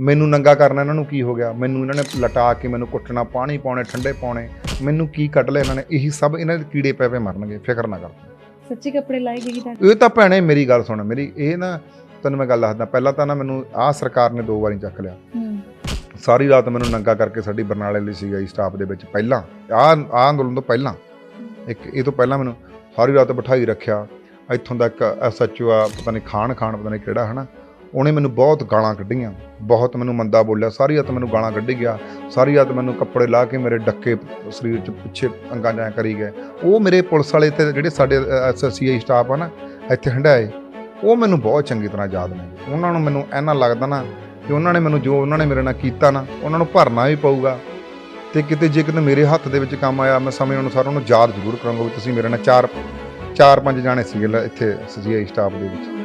ਮੈਨੂੰ ਨੰਗਾ ਕਰਨਾ ਇਹਨਾਂ ਨੂੰ ਕੀ ਹੋ ਗਿਆ? ਮੈਨੂੰ ਇਹਨਾਂ ਨੇ ਲਟਾ ਕੇ ਮੈਨੂੰ ਕੁੱਟਣਾ ਪਾਣੀ ਪਾਉਣੇ ਠੰਡੇ ਪਾਉਣੇ। ਮੈਨੂੰ ਕੀ ਕੱਢ ਲਿਆ ਇਹਨਾਂ ਨੇ? ਇਹੀ ਸਭ ਇਹਨਾਂ ਦੇ ਕੀੜੇ ਪੈ ਪੈ ਮਰਨਗੇ ਫਿਕਰ ਨਾ ਕਰ। ਸੱਚੀ ਕੱਪੜੇ ਲਾਏ ਗਏ ਤਾਂ ਇਹ ਤਾਂ ਭੈਣੇ ਮੇਰੀ ਗੱਲ ਸੁਣ ਮੇਰੀ ਇਹ ਨਾ ਤੈਨੂੰ ਮੈਂ ਗੱਲ ਦੱਸਦਾ ਪਹਿਲਾਂ ਤਾਂ ਨਾ ਮੈਨੂੰ ਆਹ ਸਰਕਾਰ ਨੇ ਦੋ ਵਾਰੀ ਚੱਕ ਲਿਆ। ਸਾਰੀ ਰਾਤ ਮੈਨੂੰ ਨੰਗਾ ਕਰਕੇ ਸਾਡੀ ਬਰਨਾਲੇ ਲਈ ਸੀਆਈ ਸਟਾਫ ਦੇ ਵਿੱਚ ਪਹਿਲਾਂ। ਆਹ ਆਹ ਅੰਦੋਲਨ ਤੋਂ ਪਹਿਲਾਂ। ਇੱਕ ਇਹ ਤੋਂ ਪਹਿਲਾਂ ਮੈਨੂੰ ਸਾਰੀ ਰਾਤ ਬਿਠਾਈ ਰੱਖਿਆ। ਇੱਥੋਂ ਦਾ ਇੱਕ ਐਸਐਚਓ ਆ ਪਤਾ ਨਹੀਂ ਖਾਨ ਖਾਨ ਪਤਾ ਨਹੀਂ ਕਿਹੜਾ ਹਨਾ? ਉਹਨੇ ਮੈਨੂੰ ਬਹੁਤ ਗਾਲਾਂ ਕੱਢੀਆਂ। ਬਹੁਤ ਮੈਨੂੰ ਮੰਦਾ ਬੋਲਿਆ। ਸਾਰੀ ਰਾਤ ਮੈਨੂੰ ਗਾਲਾਂ ਕੱਢੀ ਗਿਆ। ਸਾਰੀ ਰਾਤ ਮੈਨੂੰ ਕੱਪੜੇ ਲਾ ਕੇ ਮੇਰੇ ਡੱਕੇ ਸਰੀਰ 'ਚ ਪਿੱਛੇ ਅੰਗਾਂ ਜਾਂ ਕਰੀ ਗਏ। ਉਹ ਮੇਰੇ ਪੁਲਿਸ ਵਾਲੇ ਤੇ ਜਿਹੜੇ ਸਾਡੇ ਐਸਐਸਸੀਆਈ ਸਟਾਫ ਆ ਨਾ, ਇੱਥੇ ਹੰਡਾਏ ਉਹ ਮੈਨੂੰ ਬਹੁਤ ਚੰਗੀ ਤਰ੍ਹਾਂ ਯਾਦ ਨੇ। ਉਹਨਾਂ ਨੂੰ ਮੈਨੂੰ ਐਨਾ ਲੱਗਦਾ ਨਾ ਕਿ ਉਹਨਾਂ ਨੇ ਮੈਨੂੰ ਜੋ ਉਹਨਾਂ ਨੇ ਮੇਰੇ ਨਾਲ ਕੀਤਾ ਨਾ, ਉਹਨਾਂ ਨੂੰ ਭਰਨਾ ਵੀ ਪਊਗਾ। ਤੇ ਕਿਤੇ ਜੇ ਕਿਤੇ ਮੇਰੇ ਹੱਥ ਦੇ ਵਿੱਚ ਕੰਮ ਆਇਆ, ਮੈਂ ਸਮੇਂ ਅਨੁਸਾਰ ਉਹਨੂੰ ਯਾਦ ਜ਼ਰੂਰ ਕਰਾਂਗਾ ਵੀ ਤੁਸੀਂ ਮੇਰੇ ਨਾਲ ਚਾਰ ਚਾਰ ਪੰਜ ਜਾਣੇ ਸੀਗੇ ਲ- ਇੱਥੇ ਸੀਆਈ ਸਟਾਫ ਦੇ ਵਿੱਚ।